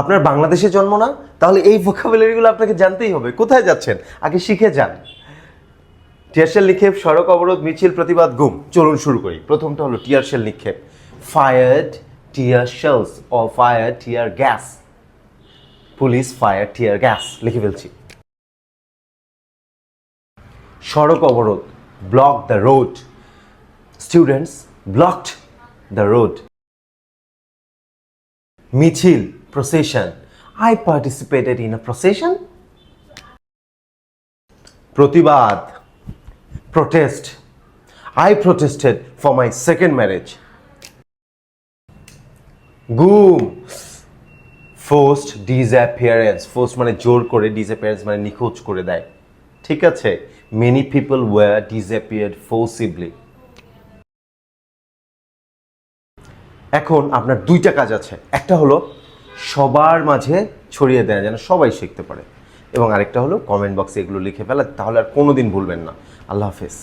আপনার বাংলাদেশে জন্ম না, তাহলে এই ভোকাবুলারিগুলো আপনাকে জানতেই হবে। কোথায় যাচ্ছেন? আগে শিখে যান। টিয়ারশেল নিক্ষেপ, সড়ক অবরোধ, মিছিল, প্রতিবাদ, গুম। চলুন শুরু করি। প্রথমটা হলো টিয়ারশেল নিক্ষেপ। ফায়ার্ড টিয়ার শেলস ও fire tear gas police fire tear gas লিখে ফেলছি। সড়ক অবরোধ। Block the road students blocked the road মিছিল। Procession I participated in a procession প্রতিবাদ protest I protested for my second marriage গুম forced disappearance force মানে জোর করে ডিসঅ্যাপিয়ারেন্স মানে নিখোঁজ করে দেয়। ঠিক আছে? Many people were disappeared forcibly এখন আপনার দুইটা কাজ আছে। একটা হলো সবার মাঝে ছড়িয়ে দেয়, যেন সবাই শিখতে পারে। এবং আরেকটা হলো কমেন্ট বক্সে এগুলো লিখে ফেলা, তাহলে আর কোনোদিন ভুলবেন না। আল্লাহ হাফেজ।